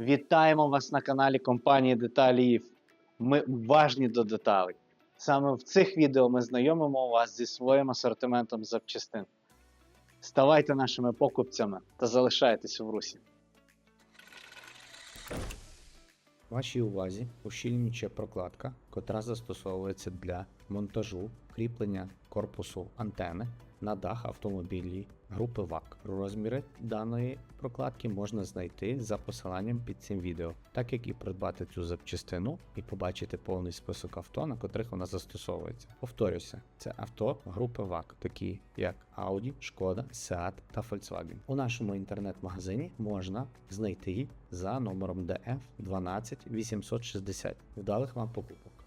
Вітаємо вас на каналі компанії Деталіїв. Ми уважні до деталей. Саме в цих відео ми знайомимо вас зі своїм асортиментом запчастин. Ставайте нашими покупцями та залишайтесь в русі. Вашій увазі ущільнюча прокладка, котра застосовується для монтажу кріплення корпусу антени на дах автомобілів групи ВАК. Розміри даної прокладки можна знайти за посиланням під цим відео, так як і придбати цю запчастину і побачити повний список авто, на котрих вона застосовується. Повторюся, це авто групи ВАК, такі як Audi, Шкода, Seat та Volkswagen. У нашому інтернет-магазині можна знайти за номером DF 12860. Вдалих вам покупок